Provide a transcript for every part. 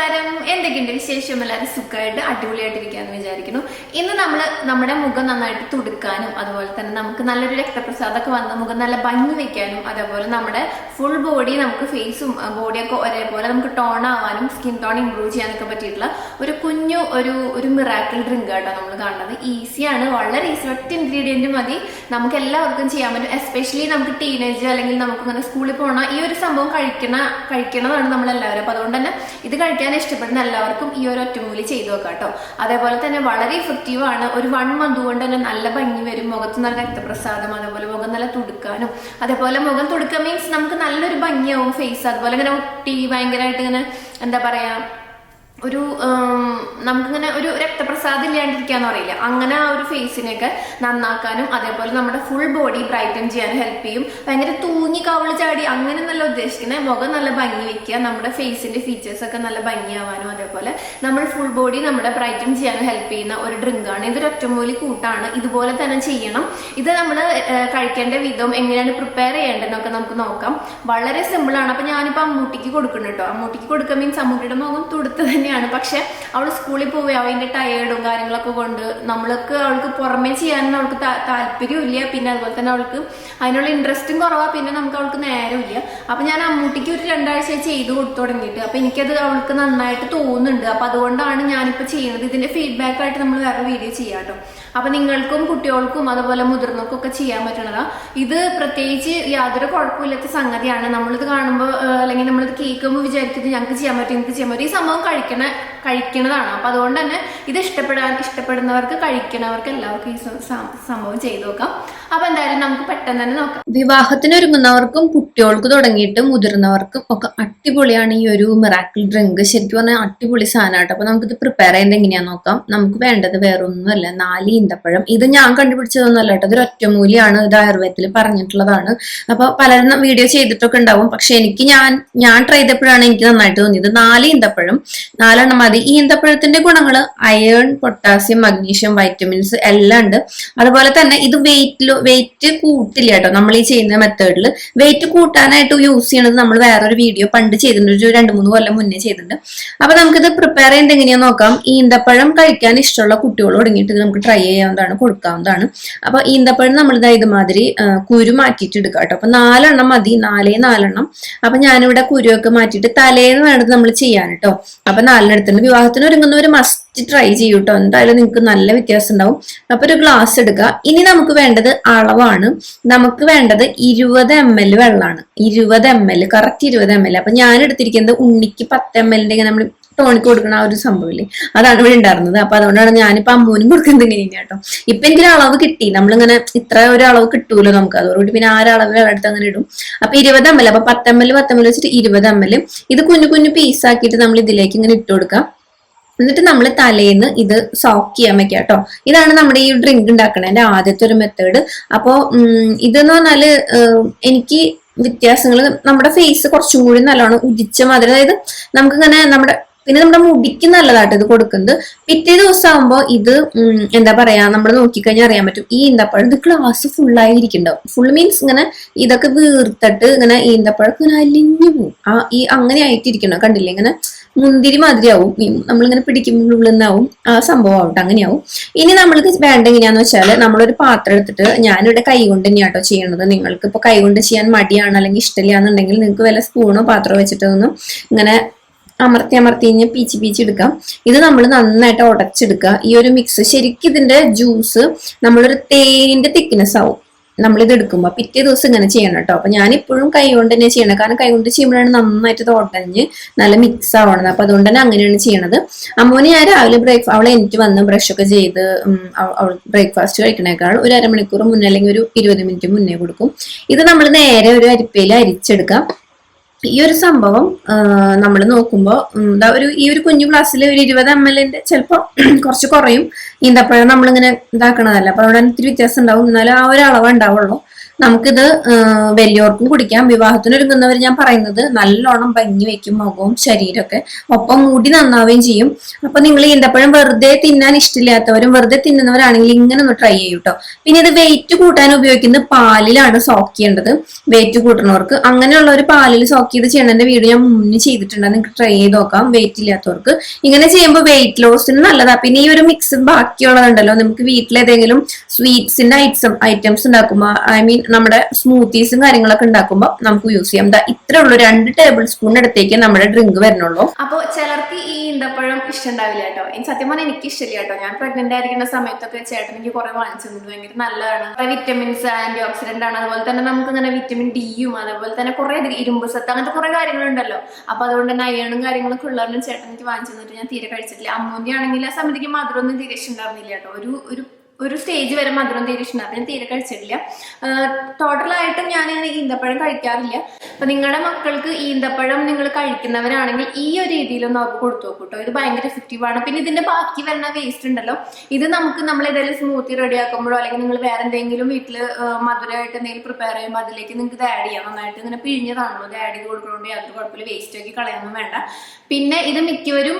നമസ്കാരം. എന്തൊക്കെയുണ്ട് വിശേഷം? എല്ലാവരും സുഖമായിട്ട് അടിപൊളിയായിട്ടിരിക്കാന്ന് വിചാരിക്കുന്നു. ഇന്ന് നമ്മൾ നമ്മുടെ മുഖം നന്നായിട്ട് തുടുക്കാനും അതുപോലെ തന്നെ നമുക്ക് നല്ലൊരു രക്തപ്രസാദമൊക്കെ വന്ന് മുഖം നല്ല ഭംഗി വെക്കാനും അതേപോലെ നമ്മുടെ ഫുൾ ബോഡി നമുക്ക് ഫേസും ബോഡിയൊക്കെ ഒരേപോലെ നമുക്ക് ടോൺ ആവാനും സ്കിൻ ടോൺ ഇമ്പ്രൂവ് ചെയ്യാനൊക്കെ പറ്റിയിട്ടുള്ള ഒരു കുഞ്ഞു ഒരു ഒരു മിറാക്കിൾ ഡ്രിങ്ക് ആട്ടോ നമ്മൾ കാണുന്നത്. ഈസിയാണ് വളരെ ഈസി ഒറ്റ ഇൻഗ്രീഡിയന്റ് മതി. നമുക്ക് എല്ലാവർക്കും ചെയ്യാൻ പറ്റും. എസ്പെഷ്യലി നമുക്ക് ടീനേജ് അല്ലെങ്കിൽ നമുക്ക് ഇങ്ങനെ സ്കൂളിൽ പോകണം ഈ ഒരു സംഭവം കഴിക്കണ കഴിക്കണതാണ് നമ്മളെല്ലാവരും. അപ്പോൾ അപ്പൊ അതുകൊണ്ട് തന്നെ ഇത് കഴിക്കാൻ ഇഷ്ടപ്പെടുന്ന എല്ലാവർക്കും ഈ ഒരു ഒറ്റമൂലി ചെയ്തു നോക്കാം കേട്ടോ. അതേപോലെ തന്നെ വളരെ ഇഫക്റ്റീവ് ആണ്. ഒരു വൺ മന്ത് കൊണ്ട് തന്നെ നല്ല ഭംഗി വരും. മുഖത്ത് നല്ല രക്തപ്രസാദം അതേപോലെ മുഖം നല്ല തുടുക്കാനും. അതേപോലെ മുഖം തുടുക്ക മീൻസ് നമുക്ക് നല്ലൊരു ഭംഗിയാവും ഫേസ് അതുപോലെ ഇങ്ങനെ ഒട്ടി ഭയങ്കരമായിട്ട് ഇങ്ങനെ എന്താ പറയാ ഒരു നമുക്കിങ്ങനെ ഒരു രക്തപ്രസാദം ഇല്ലാണ്ടിരിക്കാന്ന് പറയില്ല. അങ്ങനെ ആ ഒരു ഫേസിനെയൊക്കെ നന്നാക്കാനും അതേപോലെ നമ്മുടെ ഫുൾ ബോഡി ബ്രൈറ്റൻ ചെയ്യാനും ഹെൽപ്പ് ചെയ്യും. ഭയങ്കര തൂങ്ങി കവൾ ചാടി അങ്ങനെ നല്ല ഉദ്ദേശിക്കുന്നത് മുഖം നല്ല ഭംഗി വെക്കുക നമ്മുടെ ഫേസിന്റെ ഫീച്ചേഴ്സ് ഒക്കെ നല്ല ഭംഗിയാവാനും അതേപോലെ നമ്മൾ ഫുൾ ബോഡി നമ്മുടെ ബ്രൈറ്റൻ ചെയ്യാനും ഹെൽപ്പ് ചെയ്യുന്ന ഒരു ഡ്രിങ്കാണ് ഇതൊരു ഒറ്റമൂലി കൂട്ടാണ്. ഇതുപോലെ തന്നെ ചെയ്യണം. ഇത് നമ്മൾ കഴിക്കേണ്ട വിധം എങ്ങനെയാണ് പ്രിപ്പയർ ചെയ്യേണ്ടതെന്നൊക്കെ നമുക്ക് നോക്കാം. വളരെ സിമ്പിളാണ് അപ്പൊ ഞാനിപ്പോ അമ്മൂട്ടിക്ക് കൊടുക്കണം കേട്ടോ അമ്മൂട്ടിക്ക് കൊടുക്കുക മീൻസ് അമ്മൂട്ടിയുടെ മുഖം തുടുത്ത് തന്നെയാണ്. പക്ഷെ അവൾ സ്കൂളിൽ പോവുക അവന്റെ ടയേർഡും കാര്യങ്ങളൊക്കെ കൊണ്ട് നമ്മൾക്ക് അവൾക്ക് പുറമേ ചെയ്യാനൊന്നും അവൾക്ക് താല്പര്യമില്ല പിന്നെ അതുപോലെ തന്നെ അവൾക്ക് അതിനുള്ള ഇൻട്രസ്റ്റും കുറവാണ് പിന്നെ നമുക്ക് അവൾക്ക് നേരമില്ല അപ്പം ഞാൻ അമ്മൂട്ടിക്ക് ഒരു രണ്ടാഴ്ച ചെയ്ത് കൊടുത്തു തുടങ്ങിയിട്ട്. അപ്പം എനിക്കത് അവൾക്ക് നന്നായിട്ട് തോന്നുന്നുണ്ട്. അപ്പം അതുകൊണ്ടാണ് ഞാനിപ്പോൾ ചെയ്യുന്നത് ഇതിന്റെ ഫീഡ്ബാക്ക് ആയിട്ട് നമ്മൾ വേറെ വീഡിയോ ചെയ്യാം കേട്ടോ അപ്പം നിങ്ങൾക്കും കുട്ടികൾക്കും അതുപോലെ മുതിർന്നവർക്കും ഒക്കെ ചെയ്യാൻ പറ്റണതാണ് ഇത് പ്രത്യേകിച്ച് യാതൊരു കുഴപ്പമില്ലാത്ത സംഗതിയാണ്. നമ്മളിത് കാണുമ്പോൾ അല്ലെങ്കിൽ നമ്മളിത് കേൾക്കുമ്പോൾ വിചാരിക്കുന്നത് ഞങ്ങൾക്ക് ചെയ്യാൻ പറ്റും എനിക്ക് ചെയ്യാൻ പറ്റും. ഈ സംഭവം കഴിക്കണ കഴിക്കണതാണ്. അപ്പൊ അതുകൊണ്ട് തന്നെ ഇത് ഇഷ്ടപ്പെടാൻ ഇഷ്ടപ്പെടുന്നവർക്ക് കഴിക്കണവർക്ക് എല്ലാവർക്കും ഈ സംഭവം ചെയ്തു നോക്കാം. അപ്പൊ എന്തായാലും നമുക്ക് പെട്ടെന്ന് തന്നെ നോക്കാം. വിവാഹത്തിന് ഒരുങ്ങുന്നവർക്കും കുട്ടികൾക്ക് തുടങ്ങിയിട്ട് മുതിർന്നവർക്കും ഒക്കെ അടിപൊളിയാണ് ഈ ഒരു മിറാക്കിൾ ഡ്രിങ്ക് ശരിക്കും പറഞ്ഞാൽ അടിപൊളി സാധനമായിട്ട് അപ്പൊ നമുക്കിത് പ്രിപ്പയർ ചെയ്യുന്നത് എങ്ങനെയാ നോക്കാം. നമുക്ക് വേണ്ടത് വേറൊന്നുമല്ല നാല് ഈന്തപ്പഴം. ഇത് ഞാൻ കണ്ടുപിടിച്ചതൊന്നുമല്ല കേട്ടോ. ഇതൊരു ഒറ്റമൂലിയാണ് ഇത് ആയുർവേദത്തിൽ പറഞ്ഞിട്ടുള്ളതാണ്. അപ്പൊ പലരും വീഡിയോ ചെയ്തിട്ടൊക്കെ ഉണ്ടാവും. പക്ഷെ എനിക്ക് ഞാൻ ഞാൻ ട്രൈ ചെയ്തപ്പോഴാണ് എനിക്ക് നന്നായിട്ട് തോന്നിയത്. നാല് ഈന്തപ്പഴം. നാലെണ്ണം മതി. ഈ ഈന്തപ്പഴത്തിന്റെ ഗുണങ്ങൾ അയേൺ പൊട്ടാസ്യം മഗ്നീഷ്യം വൈറ്റമിൻസ് എല്ലാം ഉണ്ട്. അതുപോലെ തന്നെ ഇത് വെയിറ്റിൽ വെയിറ്റ് കൂട്ടില്ല കേട്ടോ. നമ്മൾ ഈ ചെയ്യുന്ന മെത്തേഡിൽ വെയിറ്റ് കൂട്ടാനായിട്ട് യൂസ് ചെയ്യണത് നമ്മൾ വേറൊരു വീഡിയോ പണ്ട് ചെയ്തിട്ടുണ്ട്. ഒരു രണ്ട് മൂന്ന് കൊല്ലം മുന്നേ ചെയ്തിട്ടുണ്ട്. അപ്പൊ നമുക്കിത് പ്രിപ്പയർ ചെയ്യുന്നത് എങ്ങനെയാ നോക്കാം. ഈന്തപ്പഴം കഴിക്കാൻ ഇഷ്ടമുള്ള കുട്ടികൾ തുടങ്ങിയിട്ട് നമുക്ക് ട്രൈ ചെയ്യാവുന്നതാണ് കൊടുക്കാവുന്നതാണ്. അപ്പൊ ഈന്തപ്പഴം നമ്മൾ ഇതാ ഇതുമാതിരി കുരു മാറ്റിയിട്ട് എടുക്കാം കേട്ടോ. അപ്പൊ നാലെണ്ണം മതി. നാലേ നാലെണ്ണം. അപ്പൊ ഞാനിവിടെ കുരുവൊക്കെ മാറ്റിയിട്ട് തലേന്ന് വേണ്ടത് നമ്മൾ ചെയ്യാൻ കേട്ടോ. അപ്പൊ എടുത്തിട്ട് വിവാഹത്തിന് ഒരുങ്ങുന്നവർ മസ്റ്റ് ട്രൈ ചെയ്യൂട്ടോ എന്തായാലും നിങ്ങൾക്ക് നല്ല വ്യത്യാസം ഉണ്ടാവും. അപ്പൊ ഒരു ഗ്ലാസ് എടുക്കുക. ഇനി നമുക്ക് വേണ്ടത് അളവാണ്. നമുക്ക് വേണ്ടത് ഇരുപത് എം എൽ വെള്ളമാണ്. ഇരുപത് എം എൽ കറക്റ്റ് ഇരുപത് എം എൽ അപ്പൊ ഞാൻ എടുത്തിരിക്കുന്നത് ഉണ്ണിക്ക് പത്ത് എം എല്ലിന്റെ നമ്മൾ ടോണിക്ക് കൊടുക്കുന്ന ആ ഒരു സംഭവമില്ലേ? അതാണ് ഇവിടെ ഉണ്ടായിരുന്നത്. അപ്പൊ അതുകൊണ്ടാണ് ഞാനിപ്പോ അമ്മൂനും കൊടുക്കുന്നത് ഇങ്ങനെ കേട്ടോ. ഇപ്പൊ എനിക്ക് അളവ് കിട്ടി. നമ്മളിങ്ങനെ ഇത്ര ഒരു അളവ് കിട്ടൂലോ നമുക്ക്? അതോടുകൂടി പിന്നെ ആ ഒരു അളവ് എടുത്ത് അങ്ങനെ ഇടും. അപ്പൊ ഇരുപത് എം എൽ അപ്പൊ പത്ത് എം എൽ പത്ത് എം എൽ വെച്ചിട്ട് ഇരുപത് എം എൽ ഇത് കുഞ്ഞു കുഞ്ഞു പീസ് ആക്കിയിട്ട് നമ്മൾ ഇതിലേക്ക് ഇങ്ങനെ ഇട്ട് കൊടുക്കാം. എന്നിട്ട് നമ്മൾ തലേന്ന് ഇത് സോക്ക് ചെയ്യാൻ വെക്കുക കേട്ടോ ഇതാണ് നമ്മുടെ ഈ ഡ്രിങ്ക് ഉണ്ടാക്കണതിന്റെ ആദ്യത്തെ ഒരു മെത്തേഡ് അപ്പോ ഇതെന്ന് പറഞ്ഞാൽ എനിക്ക് വ്യത്യാസങ്ങൾ നമ്മുടെ ഫേസ് കുറച്ചും കൂടി നല്ലോണം ഉദിച്ച മാതിരി. അതായത് നമുക്കിങ്ങനെ നമ്മുടെ പിന്നെ നമ്മുടെ മുടിക്ക് നല്ലതായിട്ട് ഇത് കൊടുക്കുന്നത്. പിറ്റേ ദിവസം ആകുമ്പോൾ ഇത് എന്താ പറയാ നമ്മൾ നോക്കിക്കഴിഞ്ഞാൽ അറിയാൻ പറ്റും. ഈ ഈന്തപ്പഴം ഇത് ഗ്ലാസ് ഫുള്ളായി ഇരിക്കുന്നുണ്ടാവും ഫുൾ മീൻസ് ഇങ്ങനെ ഇതൊക്കെ വീർത്തിട്ട് ഇങ്ങനെ ഈന്തപ്പഴം ഇങ്ങനെ അലിഞ്ഞു പോകും ആ ഈ അങ്ങനെ ആയിട്ടിരിക്കണം. കണ്ടില്ലേ? ഇങ്ങനെ മുന്തിരി മാതിരിയാവും. നമ്മളിങ്ങനെ പിടിക്കുമ്പോൾ ഉള്ളിൽ നിന്നാവും. ആ സംഭവം ആവട്ടെ അങ്ങനെയാവും. ഇനി നമ്മൾക്ക് വേണ്ട എങ്ങനെയാന്ന് വെച്ചാൽ നമ്മളൊരു പാത്രം എടുത്തിട്ട് ഞാനിവിടെ കൈ കൊണ്ട് തന്നെയാട്ടോ ചെയ്യണത്. നിങ്ങൾക്ക് ഇപ്പൊ കൈ കൊണ്ട് ചെയ്യാൻ മടിയാണ് അല്ലെങ്കിൽ ഇഷ്ടമില്ല എന്നുണ്ടെങ്കിൽ നിങ്ങൾക്ക് വല്ല സ്പൂണോ പാത്രമോ വെച്ചിട്ടൊന്നും ഇങ്ങനെ അമർത്തി അമർത്തി കഴിഞ്ഞ് പീച്ച് പീച്ച് എടുക്കാം ഇത് നമ്മൾ നന്നായിട്ട് ഉടച്ചെടുക്കുക. ഈ ഒരു മിക്സ് ശരിക്കും ഇതിന്റെ ജ്യൂസ് നമ്മളൊരു തേനിന്റെ തിക്നെസ് ആവും. നമ്മൾ ഇത് എടുക്കുമ്പോൾ പിറ്റേ ദിവസം ഇങ്ങനെ ചെയ്യണം കേട്ടോ. അപ്പൊ ഞാനിപ്പോഴും കൈ കൊണ്ട് തന്നെ ചെയ്യണം. കാരണം കൈ കൊണ്ട് ചെയ്യുമ്പോഴാണ് നന്നായിട്ട് ഇത് ഉടഞ്ഞ് നല്ല മിക്സ് ആവണത്. അപ്പൊ അതുകൊണ്ട് തന്നെ അങ്ങനെയാണ് ചെയ്യണത്. അമ്മൂന് ഞാൻ രാവിലെ ബ്രേക്ക്ഫാസ്റ്റ് അവളെ എനിക്ക് വന്ന് ബ്രഷ് ഒക്കെ ചെയ്ത് അവൾ ബ്രേക്ക്ഫാസ്റ്റ് കഴിക്കണേക്കാൾ ഒരു അരമണിക്കൂർ മുന്നേ അല്ലെങ്കിൽ ഒരു ഇരുപത് മിനിറ്റ് മുന്നേ കൊടുക്കും. ഇത് നമ്മൾ നേരെ ഒരു അരിപ്പയിൽ അരിച്ചെടുക്കാം. ഈ ഒരു സംഭവം നമ്മൾ നോക്കുമ്പോൾ എന്താ ഒരു ഈ ഒരു കുഞ്ഞു ഗ്ലാസ്സിൽ ഒരു ഇരുപത് എം എല്ലിന്റെ ചിലപ്പോൾ കുറച്ച് കുറയും. ഈന്തപ്പഴം നമ്മളിങ്ങനെ ഇതാക്കണതല്ല. അപ്പൊ അവിടെ ഇത്തിരി വ്യത്യാസം ഉണ്ടാവും. എന്നാലും ആ ഒരു അളവ് ഉണ്ടാവുള്ളൂ. നമുക്കിത് വലിയവർക്കും കുടിക്കാം. വിവാഹത്തിന് ഒരുങ്ങുന്നവർ ഞാൻ പറയുന്നത് നല്ലോണം ഭംഗി വെക്കും മുഖവും ശരീരമൊക്കെ. ഒപ്പം മുടി നന്നാവുകയും ചെയ്യും. അപ്പൊ നിങ്ങൾ ഈന്തപ്പഴം വെറുതെ തിന്നാൻ ഇഷ്ടമില്ലാത്തവരും വെറുതെ തിന്നുന്നവരാണെങ്കിൽ ഇങ്ങനെ ഒന്ന് ട്രൈ ചെയ്യൂട്ടോ പിന്നെ ഇത് വെയിറ്റ് കൂട്ടാൻ ഉപയോഗിക്കുന്നത് പാലിലാണ് സോക്ക് ചെയ്യേണ്ടത്. വെയിറ്റ് കൂട്ടുന്നവർക്ക്. അങ്ങനെയുള്ള ഒരു പാലിൽ സോക്ക് ചെയ്ത് ചെയ്യണതിന്റെ വീഡിയോ ഞാൻ മുന്നേ ചെയ്തിട്ടുണ്ട് നിങ്ങൾക്ക് ട്രൈ ചെയ്ത് നോക്കാം. വെയിറ്റ് ഇല്ലാത്തവർക്ക്. ഇങ്ങനെ ചെയ്യുമ്പോൾ വെയിറ്റ് ലോസിന് നല്ലതാ. പിന്നെ ഈ ഒരു മിക്സ് ബാക്കിയുള്ളതുണ്ടല്ലോ. നമുക്ക് വീട്ടിലേതെങ്കിലും സ്വീറ്റ്സിന്റെ ഐറ്റം ഐറ്റംസ് ഉണ്ടാക്കുമ്പോൾ ഐ മീൻ നമ്മുടെ സ്മൂത്തീസും കാര്യങ്ങളൊക്കെ ഉണ്ടാക്കുമ്പോൾ നമുക്ക് യൂസ് ചെയ്യാം. ദാ ഇത്രേ ഉള്ളൂ. രണ്ട് ടേബിൾ സ്പൂൺ അടുത്തേക്ക് നമ്മുടെ ഡ്രിങ്ക് വരണുള്ളൂ അപ്പൊ ചിലർക്ക് ഈ ഈന്തപ്പഴം ഇഷ്ടമുണ്ടാവില്ല കേട്ടോ. എനിക്ക് സത്യം പറഞ്ഞാൽ എനിക്ക് ഇഷ്ടമില്ല കേട്ടോ. ഞാൻ പ്രഗ്നന്റ് ആയിരിക്കുന്ന സമയത്തൊക്കെ ചേട്ടൻ എനിക്ക് കുറെ വാങ്ങിച്ചു ഭയങ്കര നല്ലതാണ്. വിറ്റമിൻസ് ആന്റി ഓക്സിഡന്റ് ആണ്. അതുപോലെ തന്നെ നമുക്ക് ഇങ്ങനെ വിറ്റമിൻ ഡിയും അതുപോലെ തന്നെ കുറെ ഇരുമ്പ് സത്ത് അങ്ങനത്തെ കുറെ കാര്യങ്ങളുണ്ടല്ലോ. അപ്പൊ അതുകൊണ്ട് തന്നെ അയണും കാര്യങ്ങളൊക്കെ ഉള്ളവരും ചേട്ടൻ എനിക്ക് വാങ്ങിച്ചു തന്നിട്ട് ഞാൻ തീരെ കഴിച്ചിട്ടില്ല. അമ്മൂന്റെ ആണെങ്കിൽ ആ സമയത്തേക്ക് മധുരമൊന്നും തീരെ ഇഷ്ടമുണ്ടായിരുന്നില്ല കേട്ടോ. ഒരു ഒരു ഒരു സ്റ്റേജ് വരെ മധുരം തീരെ ഇഷ്ടമാണ് ഞാൻ തീരെ കഴിച്ചിട്ടില്ല. ടോട്ടലായിട്ടും ഞാൻ ഈന്തപ്പഴം കഴിക്കാറില്ല. അപ്പൊ നിങ്ങളുടെ മക്കൾക്ക് ഈന്തപ്പഴം നിങ്ങൾ കഴിക്കുന്നവരാണെങ്കിൽ ഈ ഒരു രീതിയിലൊന്ന് അവർക്ക് കൊടുത്തു നോക്കും കേട്ടോ ഇത് ഭയങ്കര എഫക്റ്റീവ് ആണ്. പിന്നെ ഇതിന്റെ ബാക്കി വരുന്ന വേസ്റ്റ് ഉണ്ടല്ലോ. ഇത് നമുക്ക് നമ്മൾ ഏതെങ്കിലും സ്മൂത്തി റെഡി ആക്കുമ്പോഴോ അല്ലെങ്കിൽ നിങ്ങൾ വേറെ എന്തെങ്കിലും വീട്ടിൽ മധുരമായിട്ട് എന്തെങ്കിലും പ്രിപ്പയർ ചെയ്യുമ്പോൾ അതിലേക്ക് നിങ്ങൾക്ക് ഇത് ആഡ് ചെയ്യാം. നന്നായിട്ട് ഇങ്ങനെ പിഴിഞ്ഞതാണല്ലോ ഇത് ആഡ് ചെയ്ത് കൊടുക്കണോണ്ട് യാതൊരു കുഴപ്പമില്ല. വേസ്റ്റ് ആക്കി കളയാനൊന്നും വേണ്ട. പിന്നെ ഇത് മിക്കവരും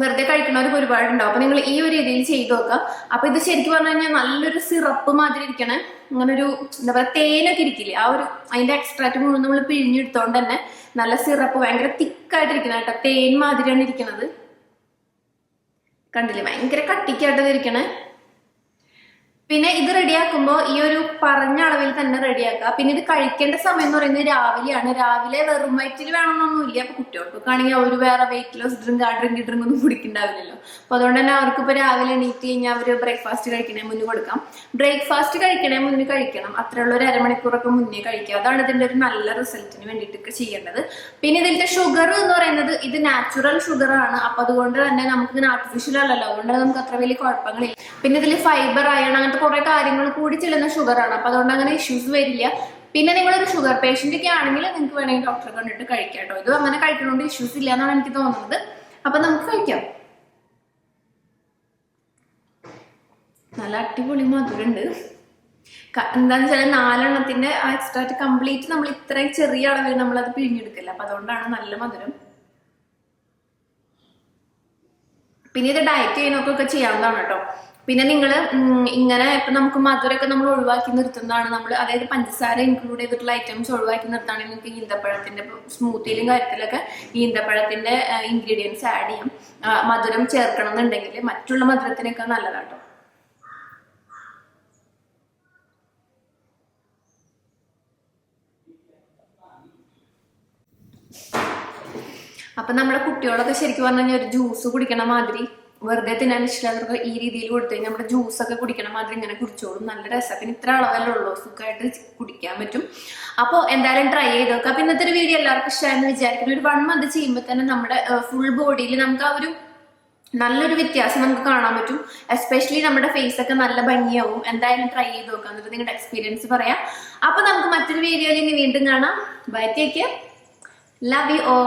വെറുതെ കഴിക്കുന്നവർക്ക് ഒരുപാട് ഉണ്ടാവും അപ്പൊ നിങ്ങൾ ഈ ഒരു രീതിയിൽ ചെയ്തു നോക്കുക. അപ്പൊ ഇത് ശരിക്കും പറഞ്ഞു കഴിഞ്ഞാൽ നല്ലൊരു സിറപ്പ് മാതിരി ഇരിക്കണേ. അങ്ങനെ ഒരു എന്താ പറയുക തേനൊക്കെ ഇരിക്കില്ലേ? ആ ഒരു അതിന്റെ എക്സ്ട്രാക്ട് മുഴുവൻ നമ്മൾ പിഴിഞ്ഞെടുത്തോണ്ട് തന്നെ നല്ല സിറപ്പ് ഭയങ്കര തിക്കായിട്ടിരിക്കണ കേട്ടോ. തേൻ മാതിരിയാണ് ഇരിക്കണത്. കണ്ടില്ലേ? ഭയങ്കര കട്ടിക്കായിട്ടത് ഇരിക്കണേ. പിന്നെ ഇത് റെഡിയാക്കുമ്പോൾ ഈ ഒരു പറഞ്ഞ അളവിൽ തന്നെ റെഡിയാക്കുക. പിന്നെ ഇത് കഴിക്കേണ്ട സമയം എന്ന് പറയുന്നത് രാവിലെയാണ്. രാവിലെ വെറും വയറ്റിൽ വേണമെന്നൊന്നുമില്ല. അപ്പൊ കുട്ടികൾക്കൊക്കെ ആണെങ്കിൽ അവർ വേറെ വെയിറ്റ് ലോസ് ഡ്രിങ്ക് ആ ഡ്രിങ്ക് ഡ്രിങ്ക് ഒന്നും കുടിക്കണ്ടാവില്ലല്ലോ. അപ്പൊ അതുകൊണ്ട് തന്നെ അവർക്ക് ഇപ്പൊ രാവിലെ എണീറ്റ് കഴിഞ്ഞാൽ അവർ ബ്രേക്ക്ഫാസ്റ്റ് കഴിക്കണേ മുന്നേ കൊടുക്കാം. ബ്രേക്ക്ഫാസ്റ്റ് കഴിക്കണേ മുന്നേ കഴിക്കണം. അത്രയുള്ള ഒരു അരമണിക്കൂറൊക്കെ മുന്നേ കഴിക്കുക. അതാണ് ഇതിന്റെ ഒരു നല്ല റിസൾട്ടിന് വേണ്ടിയിട്ടൊക്കെ ചെയ്യേണ്ടത്. പിന്നെ ഇതിന്റെ ഷുഗർ എന്ന് പറയുന്നത് ഇത് നാച്ചുറൽ ഷുഗർ ആണ്. അപ്പൊ അതുകൊണ്ട് തന്നെ നമുക്ക് ഇതിന് ആർട്ടിഫിഷ്യൽ അല്ലല്ലോ. അതുകൊണ്ട് നമുക്ക് അത്ര വലിയ കുഴപ്പങ്ങളില്ല. പിന്നെ ഇതിൽ ഫൈബർ അയൺ അങ്ങനത്തെ കുറെ കാര്യങ്ങൾ കൂടി ചെല്ലുന്ന ഷുഗർ ആണ്. അപ്പൊ അതുകൊണ്ട് അങ്ങനെ ഇഷ്യൂസ് വരില്ല. പിന്നെ നിങ്ങളൊരു ഷുഗർ പേഷ്യന്റ് ഒക്കെ ആണെങ്കിൽ നിങ്ങൾക്ക് വേണമെങ്കിൽ ഡോക്ടറെ കണ്ടിട്ട് കഴിക്കാം കേട്ടോ. ഇത് അങ്ങനെ കഴിക്കണോണ്ട് ഇഷ്യൂസ് ഇല്ല എന്നാണ് എനിക്ക് തോന്നുന്നത്. അപ്പൊ നമുക്ക് കഴിക്കാം. നല്ല അടിപൊളി മധുരണ്ട്. എന്താണെന്ന് വെച്ചാൽ നാലെണ്ണത്തിന്റെ ആ എക്സ്ട്രാക്ട് കംപ്ലീറ്റ് നമ്മൾ ഇത്രയും ചെറിയ അളവിൽ നമ്മൾ അത് പിഴിഞ്ഞെടുക്കില്ല? അപ്പൊ അതുകൊണ്ടാണ് നല്ല മധുരം. പിന്നെ ഇത് ഡയറ്റ് ചെയ്യുന്നൊക്കെ ചെയ്യാവുന്നതാണ് കേട്ടോ. പിന്നെ നിങ്ങൾ ഇങ്ങനെ ഇപ്പൊ നമുക്ക് മധുരമൊക്കെ നമ്മൾ ഒഴിവാക്കി നിർത്തുന്നതാണ്. നമ്മൾ അതായത് പഞ്ചസാര ഇൻക്ലൂഡ് ചെയ്തിട്ടുള്ള ഐറ്റംസ് ഒഴിവാക്കി നിർത്തുകയാണെങ്കിൽ നിങ്ങൾക്ക് ഈന്തപ്പഴത്തിന്റെ സ്മൂത്തിയിലും കാര്യത്തിലൊക്കെ ഈന്തപ്പഴത്തിന്റെ ഇൻഗ്രീഡിയൻസ് ആഡ് ചെയ്യാം. മധുരം ചേർക്കണം എന്നുണ്ടെങ്കിൽ മറ്റുള്ള മധുരത്തിനൊക്കെ നല്ലതാട്ടോ. അപ്പൊ നമ്മുടെ കുട്ടികളൊക്കെ ശരിക്കും പറഞ്ഞു കഴിഞ്ഞാൽ ഒരു ജ്യൂസ് കുടിക്കണ മാതിരി വെറുതെ തിന്നാൻ ഇഷ്ടമില്ലാത്തവർക്ക് ഈ രീതിയിൽ കൊടുത്തു കഴിഞ്ഞാൽ നമ്മുടെ ജ്യൂസ് ഒക്കെ കുടിക്കണ മാതിരി ഇങ്ങനെ കുടിച്ചോളും. നല്ല രസം. പിന്നെ ഇത്ര അളവല്ലേ ഉള്ളൂ. സുഖമായിട്ട് കുടിക്കാൻ പറ്റും. അപ്പോൾ എന്തായാലും ട്രൈ ചെയ്ത് നോക്കുക അപ്പം ഇന്നത്തെ ഒരു വീഡിയോ എല്ലാവർക്കും ഇഷ്ടമായെന്ന് വിചാരിക്കുന്നു. ഒരു വൺ മന്ത് ചെയ്യുമ്പോൾ തന്നെ നമ്മുടെ ഫുൾ ബോഡിയിൽ നമുക്ക് ആ ഒരു നല്ലൊരു വ്യത്യാസം നമുക്ക് കാണാൻ പറ്റും. എസ്പെഷ്യലി നമ്മുടെ ഫേസ് ഒക്കെ നല്ല ഭംഗിയാവും. എന്തായാലും ട്രൈ ചെയ്ത് നോക്കാം. എന്നിട്ട് നിങ്ങളുടെ എക്സ്പീരിയൻസ് പറയാം. അപ്പോൾ നമുക്ക് മറ്റൊരു വീഡിയോയിൽ ഇനി വീണ്ടും കാണാം. Bye take love you all